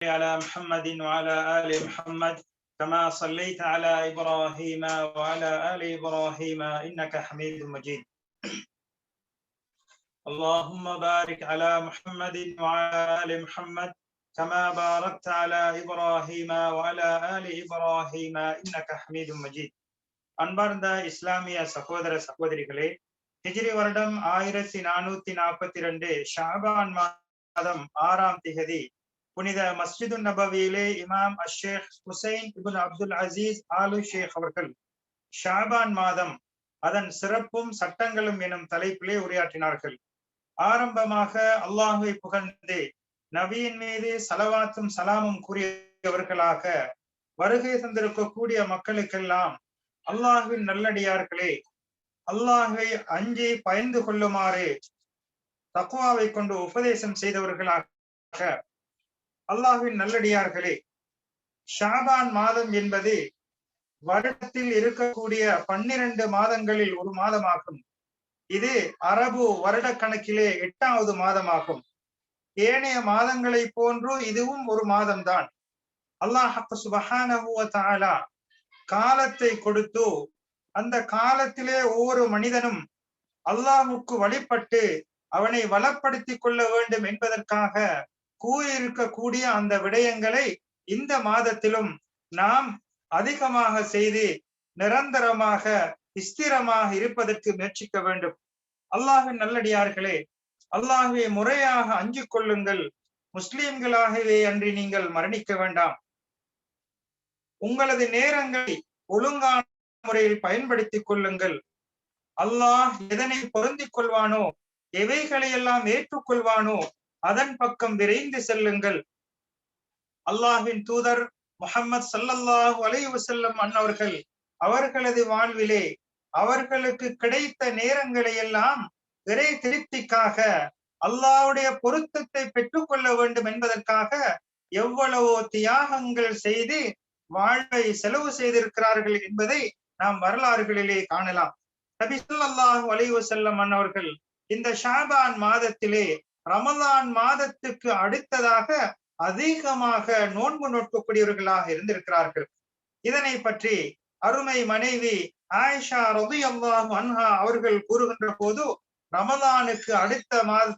على محمد وعلى آل محمد كما صليت على إبراهيم وعلى آل إبراهيم إنك حميد مجيد اللهم بارك على محمد وعلى آل محمد كما باركت على إبراهيم وعلى آل إبراهيم إنك حميد مجيد அன்பார்ந்த இஸ்லாமிய சகோதர சகோதரிகளே ஹிஜ்ரி வருடம் ஆயிரத்தி நானூத்தி நாற்பத்தி ரெண்டு ஷாபான் மாதம் ஆறாம் திகதி புனித மஸ்ஜிது நபவியிலே இமாம் Sheikh Hussain ibn Abdul Aziz Al Sheikh அவர்கள் ஷாபான் மாதம் அதன் சிறப்பும் சட்டங்களும் எனும் தலைப்பிலே உரையாற்றினார்கள். ஆரம்பமாக அல்லாஹுவை புகழ்ந்து நபியின் மீது சலவாத்தும் சலாமும் கூறியவர்களாக வருகை தந்திருக்கக்கூடிய மக்களுக்கெல்லாம் அல்லாஹுவின் நல்லடியார்களே அல்லாஹுவை அஞ்சி பயந்து கொள்ளுமாறு தக்குவாவை கொண்டு உபதேசம் செய்தவர்களாக அல்லாஹின் நல்லடியார்களே ஷாபான் மாதம் என்பது வருடத்தில் இருக்கக்கூடிய பன்னிரண்டு மாதங்களில் ஒரு மாதமாகும். இது அரபு வருட கணக்கிலே எட்டாவது மாதமாகும். ஏனைய மாதங்களை போன்று இதுவும் ஒரு மாதம்தான். அல்லாஹ் சுபஹானஹுவ காலத்தை கொடுத்து அந்த காலத்திலே ஒவ்வொரு மனிதனும் அல்லாஹுக்கு வழிபட்டு அவனை வளப்படுத்திக் கொள்ள வேண்டும் என்பதற்காக கூறியிருக்கக்கூடிய அந்த விடயங்களை இந்த மாதத்திலும் நாம் அதிகமாக செய்து நிரந்தரமாக ஸ்திரமாக இருப்பதற்கு முயற்சிக்க வேண்டும். அல்லாஹின் நல்லடியார்களே அல்லாஹுவை முறையாக அஞ்சு கொள்ளுங்கள். முஸ்லிம்களாகவே அன்றி நீங்கள் மரணிக்க வேண்டாம். உங்களது நேரங்களை ஒழுங்கான முறையில் பயன்படுத்திக் கொள்ளுங்கள். அல்லாஹ் எதனை பொருந்திக் கொள்வானோ எவைகளை எல்லாம் ஏற்றுக்கொள்வானோ அதன் பக்கம் விரைந்து செல்லுங்கள். அல்லாஹின் தூதர் முகமது சல்லல்லாஹு அலைஹி அன்னவர்கள் அவர்களது வாழ்விலே அவர்களுக்கு கிடைத்த நேரங்களை எல்லாம் இறை திருப்திக்காக அல்லாவுடைய பொருத்தத்தை பெற்றுக்கொள்ள வேண்டும் என்பதற்காக எவ்வளவோ தியாகங்கள் செய்து வாழ்வை செலவு செய்திருக்கிறார்கள் என்பதை நாம் வரலாறுகளிலே காணலாம். நபி சொல்லாஹு அலைவு செல்லம் அன்னவர்கள் இந்த ஷாபான் மாதத்திலே ரமலான் மாதத்துக்கு அடுத்ததாக அதிகமாக நோன்பு நோக்கக்கூடியவர்களாக இருந்திருக்கிறார்கள். இதனை பற்றி அருமை மனைவி ஆயிஷா ரவி அன்ஹா அவர்கள் கூறுகின்ற போது ரமலானுக்கு அடுத்த மாத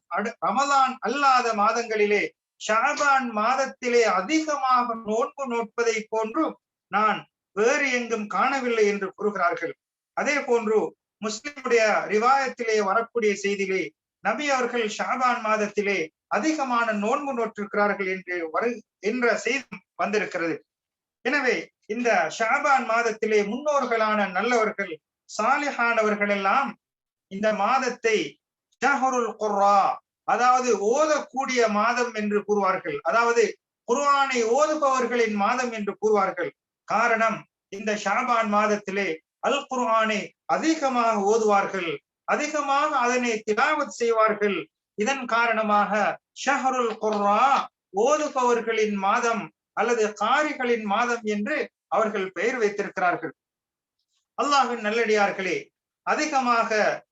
ரமலான் அல்லாத மாதங்களிலே ஷாபான் மாதத்திலே அதிகமாக நோன்பு நோட்பதை போன்று நான் வேறு எங்கும் காணவில்லை என்று கூறுகிறார்கள். அதே போன்று முஸ்லிமுடைய ரிவாயத்திலே வரக்கூடிய செய்தியிலே நபி அவர்கள் ஷாபான் மாதத்திலே அதிகமான நோன்பு நோற்றிருக்கிறார்கள் என்று வரு என்ற செய்தி வந்திருக்கிறது. எனவே இந்த ஷாபான் மாதத்திலே முன்னோர்களான நல்லவர்கள் சாலிஹானவர்கள் எல்லாம் இந்த மாதத்தை ஷஹருல் குர்ரா அதாவது ஓதக்கூடிய மாதம் என்று கூறுவார்கள். அதாவது குர்ஆனை ஓதுபவர்களின் மாதம் என்று கூறுவார்கள். காரணம் இந்த ஷாபான் மாதத்திலே அல் குர்ஆனை அதிகமாக ஓதுவார்கள். அதிகமாக அதனை திலாவத் செய்வார்கள். இதன் காரணமாக ஷஹருல் குர்ரா ஓதுபவர்களின் மாதம் அல்லது காரிகளின் மாதம் என்று அவர்கள் பெயர் வைத்திருக்கிறார்கள். அல்லாஹின் நல்லடியார்களே அதிகமாக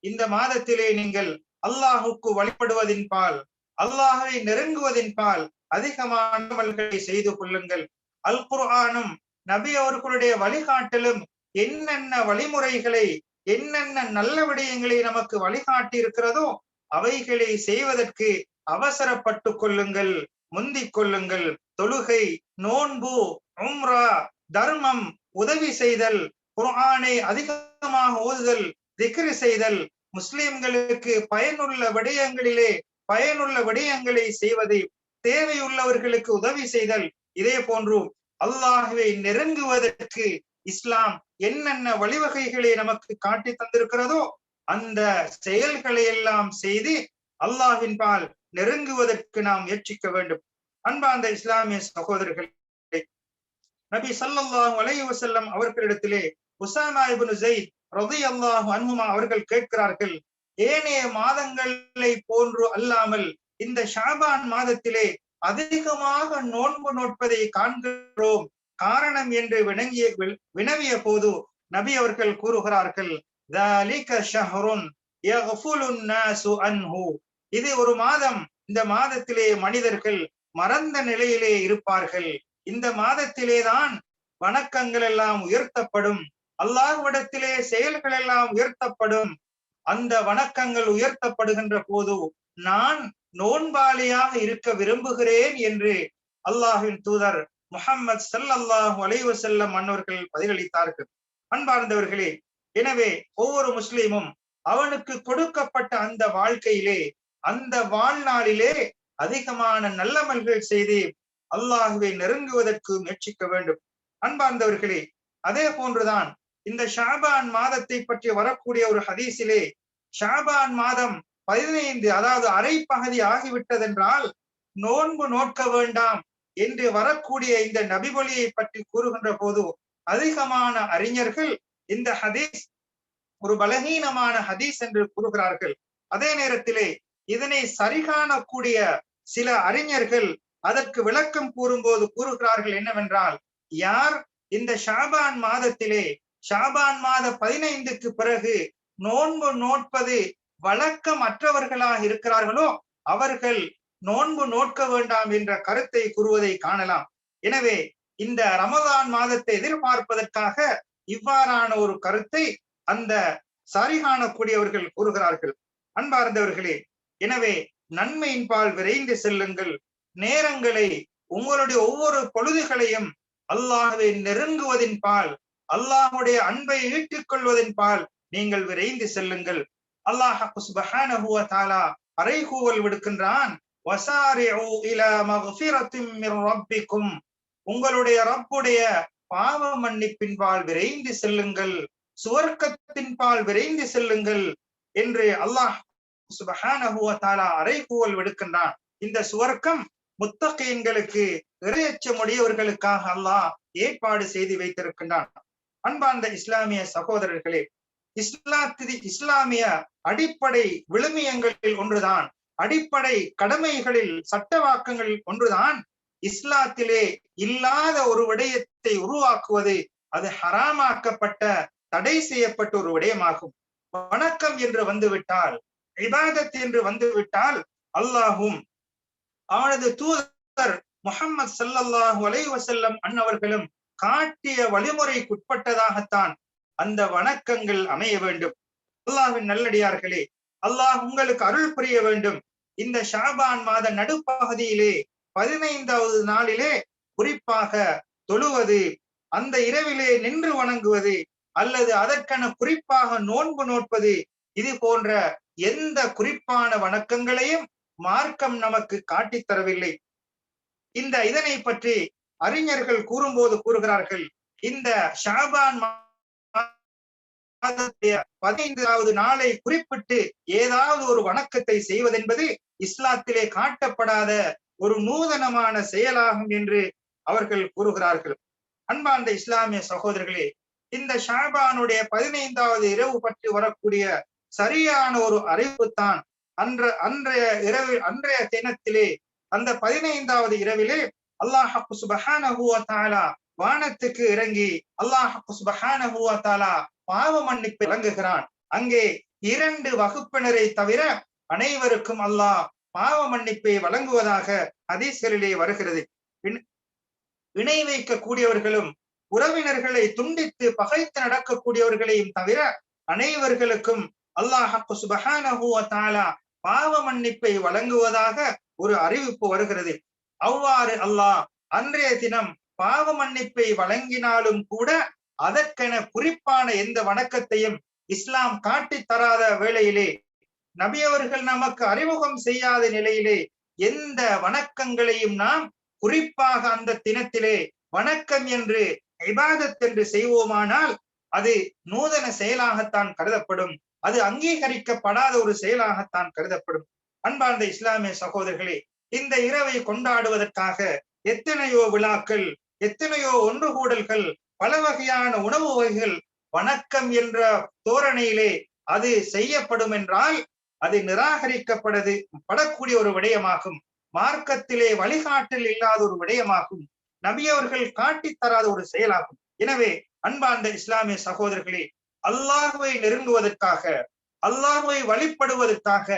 இந்த மாதத்திலே நீங்கள் அல்லாஹுக்கு வழிபடுவதின் பால் அல்லாஹை நெருங்குவதின் பால் அதிகமான அமல்களை செய்து கொள்ளுங்கள். அல் குர்ஆனும் நபி அவர்களுடைய வழிகாட்டலும் என்னென்ன வழிமுறைகளை என்னென்ன நல்ல விடயங்களை நமக்கு வழிகாட்டி இருக்கிறதோ அவைகளை செய்வதற்கு அவசரப்பட்டு கொள்ளுங்கள் முந்திக் கொள்ளுங்கள். தொழுகை நோன்பு உம்ரா தர்மம் உதவி செய்தல் குர்ஆனை அதிகமாக ஓதுதல் திக்ரு செய்தல். முஸ்லிம்களுக்கு பயனுள்ள விடயங்களிலே பயனுள்ள விடயங்களை செய்வது தேவையுள்ளவர்களுக்கு உதவி செய்தல். இதே போன்று அல்லாஹுவை நெருங்குவதற்கு இஸ்லாம் என்னென்ன வழிவகைகளை நமக்கு காட்டி தந்திருக்கிறதோ அந்த செயல்களை எல்லாம் செய்து அல்லாஹின் பால் நெருங்குவதற்கு நாம் முயற்சிக்க வேண்டும். அன்பார்ந்த இஸ்லாமிய சகோதரர்கள் நபி சல்லாஹ் அலைஹி வசல்லம் அவர்களிடத்திலே உசாமா இப்னு ஜெயித் ரதி அல்லாஹ் அன்ஹுமா அவர்கள் கேட்கிறார்கள் ஏனைய மாதங்களை போன்று அல்லாமல் இந்த ஷாபான் மாதத்திலே அதிகமாக நோன்பு நோட்பதை காண்கிறோம். காரணம் என்று வினங்கிய வினவிய போது நபி அவர்கள் கூறுகிறார்கள் இது ஒரு மாதம் இந்த மாதத்திலே மனிதர்கள் மறந்த நிலையிலே இருப்பார்கள். இந்த மாதத்திலேதான் வணக்கங்கள் எல்லாம் உயர்த்தப்படும். அல்லாஹ்விடத்திலே செயல்கள் எல்லாம் உயர்த்தப்படும். அந்த வணக்கங்கள் உயர்த்தப்படுகின்ற போது நான் நோன்பாளியாக இருக்க விரும்புகிறேன் என்று அல்லாஹின் தூதர் முகம்மது சல்லல்லாஹு வலைவு செல்லம் அன்னவர்கள் பதிலளித்தார்கள். அன்பார்ந்தவர்களே எனவே ஒவ்வொரு முஸ்லீமும் அவனுக்கு கொடுக்கப்பட்ட அந்த வாழ்க்கையிலே அந்த வாழ்நாளிலே அதிகமான நல்லமல்கள் செய்து அல்லாஹுவை நெருங்குவதற்கு முயற்சிக்க வேண்டும். அன்பார்ந்தவர்களே அதே போன்றுதான் இந்த ஷாபான் மாதத்தை பற்றி வரக்கூடிய ஒரு ஹதீஸிலே ஷாபான் மாதம் பதினைந்து அதாவது அரை பகுதி ஆகிவிட்டதென்றால் நோன்பு நோக்க வேண்டாம் என்று வரக்கூடிய இந்த நபிமொழியை பற்றி கூறுகின்ற போது அதிகமான அறிஞர்கள் இந்த ஹதீஸ் ஒரு பலகீனமான ஹதீஸ் என்று கூறுகிறார்கள். அதே நேரத்திலே இதனை சரிகாணக்கூடிய சில அறிஞர்கள் அதற்கு விளக்கம் கூறும்போது கூறுகிறார்கள் என்னவென்றால் யார் இந்த ஷாபான் மாதத்திலே ஷாபான் மாத பதினைந்துக்கு பிறகு நோன்பு நோட்பது வழக்கமற்றவர்களாக இருக்கிறார்களோ அவர்கள் நோன்பு நோட்க வேண்டாம் என்ற கருத்தை கூறுவதை காணலாம். எனவே இந்த ரமதான் மாதத்தை எதிர்பார்ப்பதற்காக இவ்வாறான ஒரு கருத்தை அந்த சரி காணக்கூடியவர்கள் கூறுகிறார்கள். அன்பார்ந்தவர்களே எனவே நன்மையின் பால் விரைந்து செல்லுங்கள். நேரங்களை உங்களுடைய ஒவ்வொரு பொழுதுகளையும் அல்லாஹுவை நெருங்குவதின் பால் அல்லாஹுடைய அன்பை ஈட்டிக் கொள்வதின் பால் நீங்கள் விரைந்து செல்லுங்கள். அல்லாஹ் சுப்ஹானஹு அறைகூவல் விடுக்கின்றான். வசாரிஉ ரப்பிக்கும். உங்களுடைய ரப்புடைய பாவ மன்னிப்பின்பால் விரைந்து செல்லுங்கள். சுவர்க்கத்தின்பால் விரைந்து செல்லுங்கள் என்று அல்லாஹ் சுபஹானஹு வ அறைகூவல் விடுக்கின்றான். இந்த சுவர்க்கம் முத்தகையன்களுக்கு இறையச்சமுடையவர்களுக்காக அல்லாஹ் ஏற்பாடு செய்து வைத்திருக்கின்றான். அன்பார்ந்த இஸ்லாமிய சகோதரர்களே இஸ்லாத்தி இஸ்லாமிய அடிப்படை விழுமியங்களில் ஒன்றுதான். அடிப்படை கடமைகளில் சட்டவாக்கங்களில் ஒன்றுதான். இஸ்லாத்திலே இல்லாத ஒரு விடயத்தை உருவாக்குவது அது ஹராமாக்கப்பட்ட தடை செய்யப்பட்ட ஒரு விடயமாகும். வணக்கம் என்று வந்துவிட்டால் இபாதத் என்று வந்துவிட்டால் அல்லாஹும் அவனது தூதர் முகமது சல்லல்லாஹு அலைஹி வஸல்லம் அன்னவர்களும் காட்டிய வழிமுறைக்குட்பட்டதாகத்தான் அந்த வணக்கங்கள் அமைய வேண்டும். அல்லாஹின் நல்லடியார்களே அல்லாஹ் உங்களுக்கு அருள் புரிய வேண்டும். இந்த ஷாபான் மாத நடுப்பகுதியிலே பதினைந்தாவது நாளிலே குறிப்பாக தொழுவது அந்த இரவிலே நின்று வணங்குவது அல்லது அதற்கென குறிப்பாக நோன்பு நோட்பது இது போன்ற எந்த குறிப்பான வணக்கங்களையும் மார்க்கம் நமக்கு காட்டித் தரவில்லை. இந்த இதனை பற்றி அறிஞர்கள் கூறும்போது கூறுகிறார்கள் இந்த ஷாபான் பதினைந்தாவது நாளை குறிப்பிட்டு ஏதாவது ஒரு வணக்கத்தை செய்வதென்பது இஸ்லாத்திலே காட்டப்படாத ஒரு நூதனமான செயலாகும் என்று அவர்கள் கூறுகிறார்கள். அன்பார்ந்த இஸ்லாமிய சகோதரர்களே இந்த ஷாபானுடைய பதினைந்தாவது இரவு பற்றி வரக்கூடிய சரியான ஒரு அறிவு தான் அன்ற அன்றைய இரவு அன்றைய தினத்திலே அந்த பதினைந்தாவது இரவிலே அல்லாஹு சுபஹானஹு வானத்துக்கு இறங்கி அல்லாஹ் சுபஹானஹு பாவ மன்னிப்பு வழங்குகிறான் அங்கே இரண்டு வகுப்பினரை தவிர அனைவருக்கும் அல்லாஹ் பாவ மன்னிப்பை வழங்குவதாக அதீசரிலே வருகிறது. இணை வைக்கக்கூடியவர்களும் உறவினர்களை துண்டித்து பகைத்து நடக்கக்கூடியவர்களையும் தவிர அனைவர்களுக்கும் அல்லாஹ் சுபஹானஹு தாலா பாவ மன்னிப்பை வழங்குவதாக ஒரு அறிவிப்பு வருகிறது. அவ்வாறு அல்லாஹ் அன்றைய தினம் பாவ மன்னிப்பை வழங்கினாலும் கூட அதற்கென குறிப்பான எந்த வணக்கத்தையும் இஸ்லாம் காட்டி தராத வேளையிலே நபி அவர்கள் நமக்கு அறிமுகம் செய்யாத நிலையிலே எந்த வணக்கங்களையும் நாம் குறிப்பாக அந்த தினத்திலே வணக்கம் என்று இபாதத் என்று செய்வோமானால் அது நூதன செயலாகத்தான் கருதப்படும். அது அங்கீகரிக்கப்படாத ஒரு செயலாகத்தான் கருதப்படும். அன்பார்ந்த இஸ்லாமிய சகோதரர்களே இந்த இரவை கொண்டாடுவதற்காக எத்தனையோ விழாக்கள் எத்தனையோ ஒன்று கூடல்கள் பல வகையான உணவு வகைகள் வணக்கம் என்ற தோரணையிலே அது செய்யப்படும் என்றால் அது நிராகரிக்கப்படுது படக்கூடிய ஒரு விடயமாகும். மார்க்கத்திலே வழிகாட்டல் இல்லாத ஒரு விடயமாகும். நபியவர்கள் காட்டித் தராத ஒரு செயலாகும். எனவே அன்பார்ந்த இஸ்லாமிய சகோதரர்களே அல்லாஹுவை நெருங்குவதற்காக அல்லாஹுவை வழிபடுவதற்காக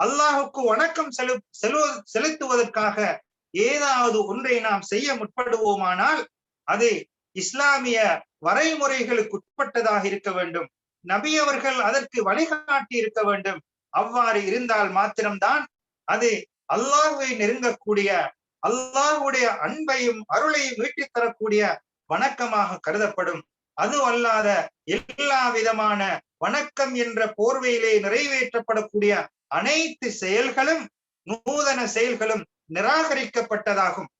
அல்லாஹுக்கு வணக்கம் செலு செலுத்துவதற்காக ஏதாவது ஒன்றை நாம் செய்ய முற்படுவோமானால் அது இஸ்லாமிய வரைமுறைகளுக்கு உட்பட்டதாக இருக்க வேண்டும். நபி அவர்கள் அதற்கு வழிகாட்டி இருக்க வேண்டும். அவ்வாறு இருந்தால் மாத்திரம்தான் அது அல்லாஹுவை நெருங்கக்கூடிய அல்லாஹுடைய அன்பையும் அருளையும் ஈட்டித் தரக்கூடிய வணக்கமாக கருதப்படும். அது அல்லாத எல்லா விதமான வணக்கம் என்ற போர்வையிலே நிறைவேற்றப்படக்கூடிய அனைத்து செயல்களும் நூதன செயல்களும் நிராகரிக்கப்பட்டதாகும்.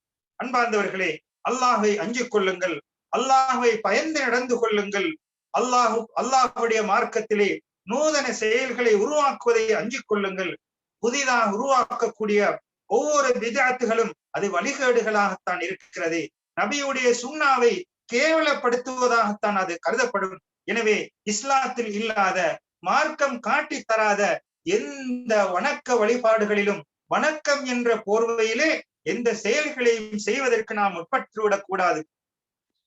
அன்பார்ந்தவர்களே அல்லாஹை அஞ்சு கொள்ளுங்கள். அல்லாஹுவை பயந்து நடந்து கொள்ளுங்கள். அல்லாஹு அல்லாஹுடைய மார்க்கத்திலே நூதன செயல்களை உருவாக்குவதை அஞ்சிக் கொள்ளுங்கள். புதிதாக உருவாக்கக்கூடிய ஒவ்வொரு விதாத்துகளும் அது வழிகேடுகளாகத்தான் இருக்கிறது. நபியுடைய சுண்ணாவை கேவலப்படுத்துவதாகத்தான் அது கருதப்படும். எனவே இஸ்லாத்தில் இல்லாத மார்க்கம் காட்டி தராத எந்த வணக்க வழிபாடுகளிலும் வணக்கம் என்ற போர்வையிலே எந்த செயல்களையும் செய்வதற்கு நாம் உட்பட்டுவிடக் கூடாது.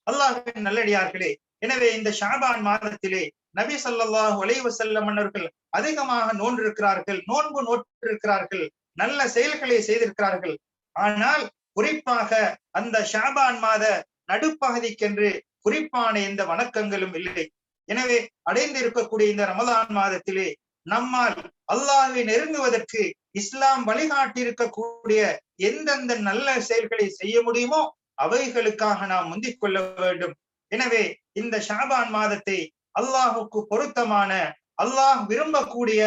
அல்லாஹின் நல்லடியார்களே. எனவே இந்த ஷாபான் மாதத்திலே நபி சல்லாஹ் ஒலைவசல்லம் அவர்கள் மன்னர்கள் அதிகமாக நோன்றிருக்கிறார்கள் நோன்பு நோற்றிருக்கிறார்கள் நல்ல செயல்களை செய்திருக்கிறார்கள். ஆனால் குறிப்பாக அந்த ஷாபான் மாத நடுப்பகுதிக்கென்று குறிப்பான எந்த வணக்கங்களும் இல்லை. எனவே அடைந்து இருக்கக்கூடிய இந்த ரமதான் மாதத்திலே நம்மால் அல்லாஹை நெருங்குவதற்கு இஸ்லாம் வழிகாட்டி இருக்கக்கூடிய எந்தெந்த நல்ல செயல்களை செய்ய முடியுமோ அவைகளுக்காக நாம் முந்திக் கொள்ள வேண்டும். எனவே இந்த ஷாபான் மாதத்தை அல்லாஹுக்கு பொருத்தமான அல்லாஹ் விரும்பக்கூடிய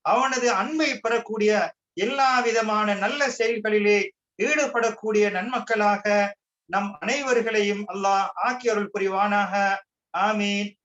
அவனது அன்பை பெறக்கூடிய எல்லா விதமான நல்ல செயல்களிலே ஈடுபடக்கூடிய நன்மக்களாக நம் அனைவர்களையும் அல்லாஹ் ஆக்கியருள் புரிவானாக. ஆமீன்.